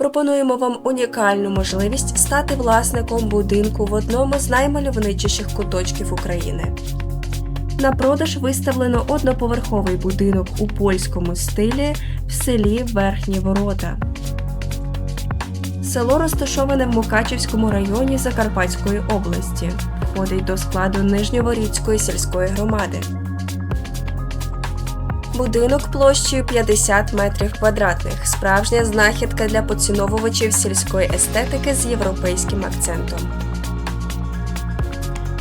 пропонуємо вам унікальну можливість стати власником будинку в одному з наймальовничіших куточків України. На продаж виставлено одноповерховий будинок у польському стилі в селі Верхні Ворота. Село розташоване в Мукачівському районі Закарпатської області, входить до складу Нижньоворіцької сільської громади. Будинок площею 50 метрів квадратних, справжня знахідка для поціновувачів сільської естетики з європейським акцентом.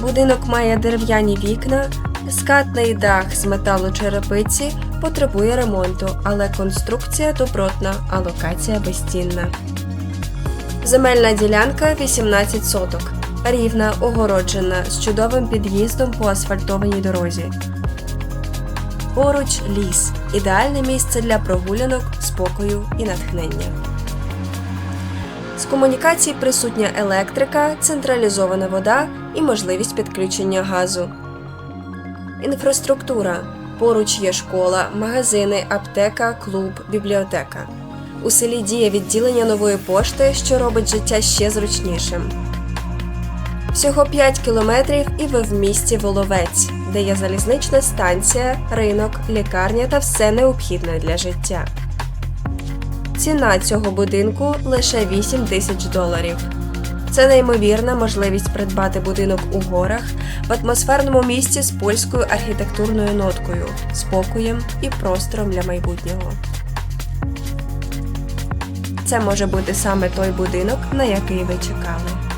Будинок має дерев'яні вікна, скатний дах з металочерепиці потребує ремонту, але конструкція добротна, а локація безцінна. Земельна ділянка 18 соток, рівна, огороджена з чудовим під'їздом по асфальтованій дорозі. Поруч ліс ідеальне місце для прогулянок, спокою і натхнення. З комунікацій присутня електрика, централізована вода і можливість підключення газу. Інфраструктура. Поруч є школа, магазини, аптека, клуб, бібліотека. У селі діє відділення нової пошти, що робить життя ще зручнішим. Всього 5 кілометрів і ви в місті Воловець, де є залізнична станція, ринок, лікарня та все необхідне для життя. Ціна цього будинку лише 8 тисяч доларів. Це неймовірна можливість придбати будинок у горах в атмосферному місці з польською архітектурною ноткою, спокоєм і простором для майбутнього. Це може бути саме той будинок, на який ви чекали.